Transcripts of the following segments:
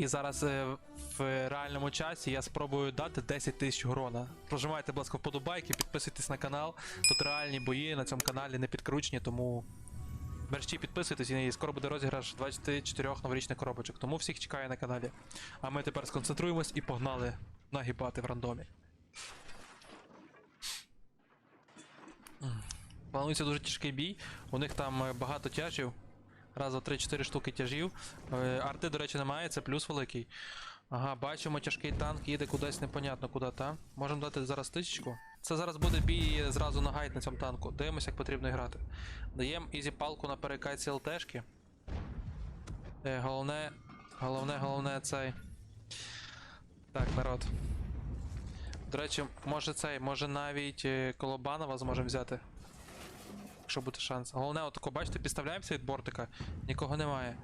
і зараз е, в реальному часі я спробую дати 10 тисяч урона. Прожимайте, будь ласка, вподобайки, підписуйтесь на канал. Тут реальні бої на цьому каналі не підкручені, тому мерчі підписуйтесь і скоро буде розіграш 24 новорічних коробочок. Тому всіх чекаю на каналі. А ми тепер сконцентруємось і погнали нагибати в рандомі. Планується дуже тяжкий бій. У них там е, багато тяжів. Раз, два, три, чотири штуки тяжів. Е, Арти, до речі, немає, це плюс великий. Ага, бачимо, тяжкий танк їде кудись непонятно куди, та? Можемо дати зараз тисячку. Це зараз буде бій зразу на гайд на цьому танку. Дивимося, як потрібно грати. Даємо ізі палку на перекайці ЛТшки. Е, головне, головне, головне цей. Так, народ. До речі, може цей, може навіть е, Колобанова зможемо взяти. Якщо буде шанс. Головне, отако, бачите, підставляємося від бортика, нікого немає.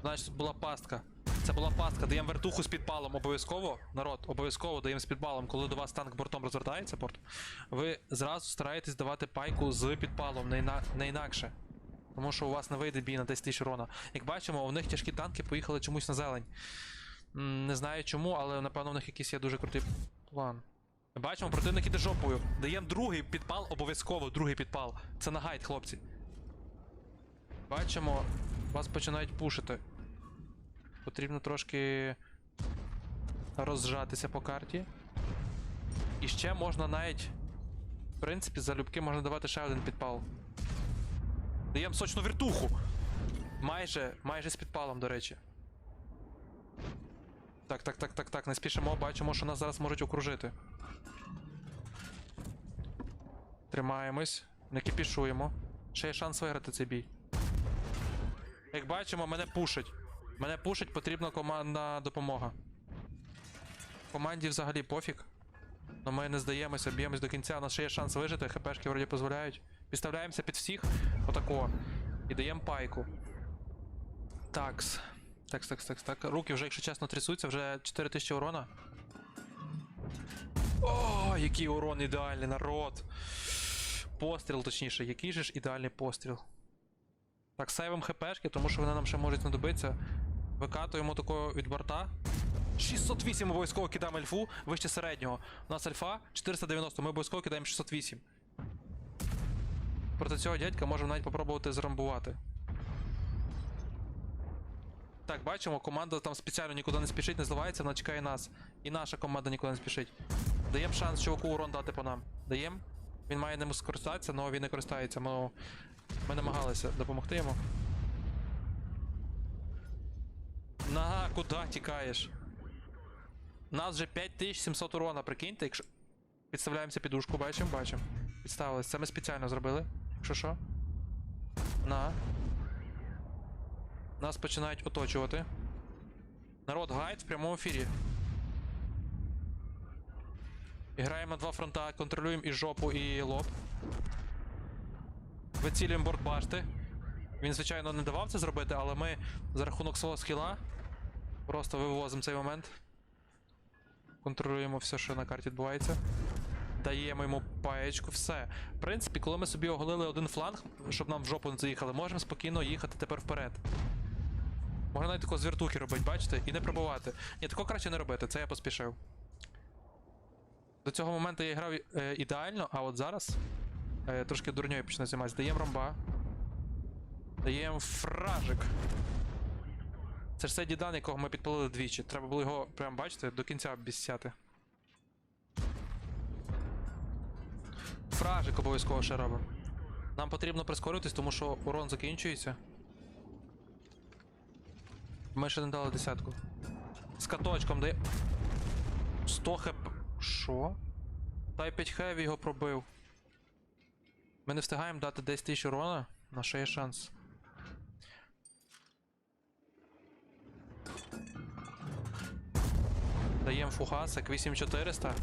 Значить, була пастка. Це була пастка, даємо вертуху з підпалом обов'язково. Народ, обов'язково даємо з підпалом, коли до вас танк бортом розвертається порт. Ви зразу стараєтесь давати пайку з підпалом, не, іна... не інакше. Тому що у вас не вийде бій на 10 тисяч урона. Як бачимо, у них тяжкі танки поїхали чомусь на зелень. Не знаю чому, але напевно в них якийсь є дуже крутий план. Бачимо, противник іде жопою. Даємо другий підпал, обов'язково другий підпал. Це на гайд, хлопці. Бачимо, вас починають пушити. Потрібно трошки розжатися по карті. І ще можна навіть. В принципі, залюбки можна давати ще один підпал. Даємо сочну віртуху. Майже, майже з підпалом, до речі. Так, так, так, так, так, не спішимо, бачимо, що нас зараз можуть окружити. Тримаємось, не кипішуємо. Ще є шанс виграти цей бій. Як бачимо, мене пушать. Мене пушать, потрібна командна допомога. Команді взагалі пофіг. Но ми не здаємося, б'ємось до кінця, у нас ще є шанс вижити, хпшки вроді дозволяють. Підставляємося під всіх, отако. І даємо пайку. Такс. Такс, такс, такс, так. Руки вже, якщо чесно, трясуться, вже 4000 урона. О, який урон ідеальний, народ. Постріл, точніше, який же ж ідеальний постріл. Так, сейвим хпшки, тому що вони нам ще можуть знадобитися. Викатуємо такого від борта. 608 обов'язково кидаємо альфу вище середнього. У нас альфа 490, ми обов'язково кидаємо 608. Проти цього дядька можемо навіть попробувати зрамбувати. Так, бачимо, команда там спеціально нікуди не спішить, не зливається, вона чекає нас. І наша команда нікуди не спішить. Даємо шанс чуваку урон дати по нам. Даємо. Він має ним скористатися, але він не користається. Ми, ми намагалися допомогти йому. Нага, куди тікаєш? Нас вже 5700 урона, прикиньте, якщо. Підставляємося підушку, бачимо, бачимо. Підставились. Це ми спеціально зробили. Якщо що. На. Нас починають оточувати. Народ гайд в прямому ефірі. І Граємо на два фронта, контролюємо і жопу, і лоб. Вицілюємо борт башти. Він, звичайно, не давав це зробити, але ми за рахунок свого скіла просто вивозимо цей момент. Контролюємо все, що на карті відбувається. Даємо йому паєчку, все. В принципі, коли ми собі оголили один фланг, щоб нам в жопу не заїхали, можемо спокійно їхати тепер вперед. Можна навіть тако з вертухи робити, бачите? І не пробувати. Ні, такого краще не робити, це я поспішив. До цього моменту я грав е, ідеально, а от зараз е, трошки дурньою почне займатися. Даємо ромба. Даємо фражик. Це ж цей дідан, якого ми підпалили двічі. Треба було його, прям бачите, до кінця обіцяти. Фражик обов'язково ще робимо. Нам потрібно прискоритись, тому що урон закінчується. Ми ще не дали десятку. З каточком дає. 100 хп. Що? Тай 5 хеві його пробив. Ми не встигаємо дати 10 тисяч урона, на ще є шанс. Даємо фугасик 8400.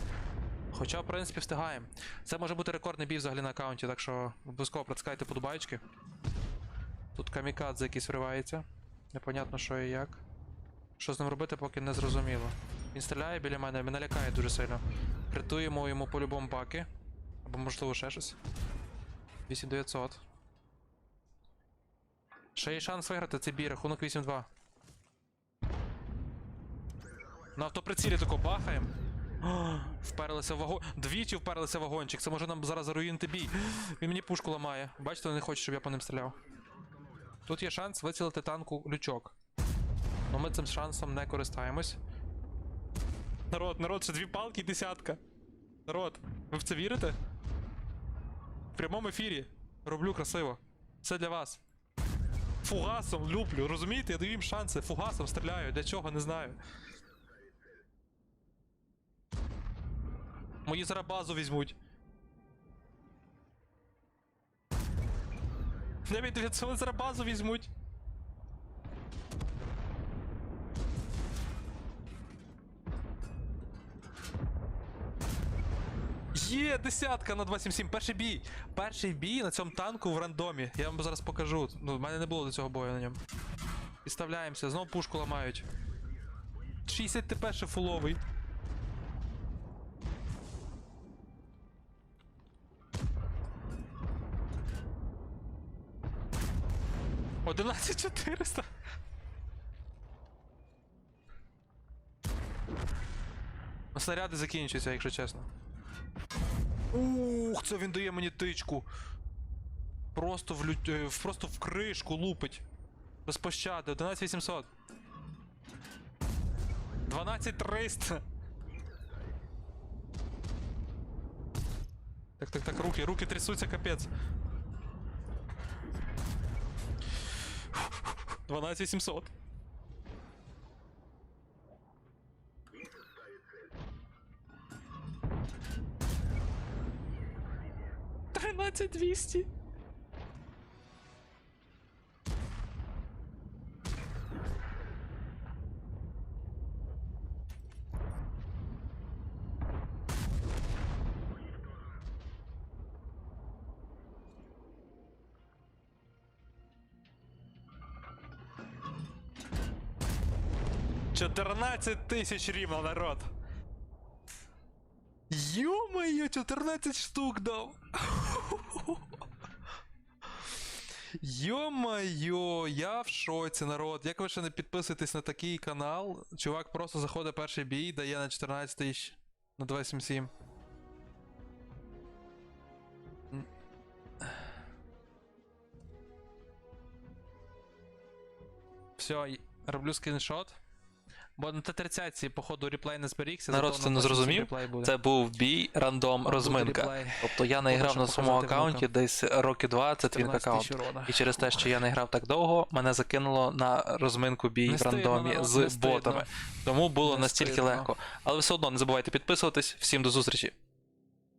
Хоча, в принципі, встигаємо. Це може бути рекордний бій взагалі на аккаунті, так що обов'язково протискайте подобайки. Тут камікадзе якийсь вривається. Непонятно, що і як. Що з ним робити, поки не зрозуміло. Він стріляє біля мене, мене лякає дуже сильно. Критуємо йому по-любому баки. Або можливо ще щось. 8900. Ще є шанс виграти цей бій, рахунок 8-2. На автоприцілі тако бахаємо. Вперлися в вагон. Двічі вперлися в вагончик. Це може нам зараз заруїнити бій. Він мені пушку ламає. Бачите, не хоче, щоб я по ним стріляв. Тут є шанс вицілити танку лючок. Но ми цим шансом не користаємось. Народ, народ, ще дві палки і десятка. Народ, ви в це вірите? В прямому ефірі. Роблю красиво. Все для вас. Фугасом люблю, розумієте? Я даю їм шанси. Фугасом стріляю. Для чого, не знаю. Мої зараз базу візьмуть. 9900 зараз базу візьмуть. Є, десятка на 277. Перший бій. Перший бій на цьому танку в рандомі. Я вам зараз покажу. Ну, в мене не було до цього бою на ньому. Підставляємося, знову пушку ламають. 60 ТП ще фуловий. Одинадцять чотириста. Ну, Снаряди закінчуються, якщо чесно. Ух, це він дає мені тичку. Просто в лю... е, просто в кришку лупить. Без пощади. 11800. 12300. Так, так, так, руки, руки трясуться, капець. 12800. Тринадцять двісті. Чотирнадцять тисяч рівно, народ. Ё-моё, 14 штук дав. Йо-моє, я в шоці, народ. Як ви ще не підписуєтесь на такий канал? Чувак просто заходить перший бій, дає на 14 тисяч на 277. М. Все, роблю скріншот. Бо на Т-30 походу реплей не зберігся. Народ, це не зрозумів. Це був бій рандом розминка. Тобто я не грав на своєму аккаунті десь роки два, це твін 14 аккаунт. І через те, що я не грав так довго, мене закинуло на розминку бій в рандомі з ботами. Тому було настільки легко. Але все одно не забувайте підписуватись. Всім до зустрічі!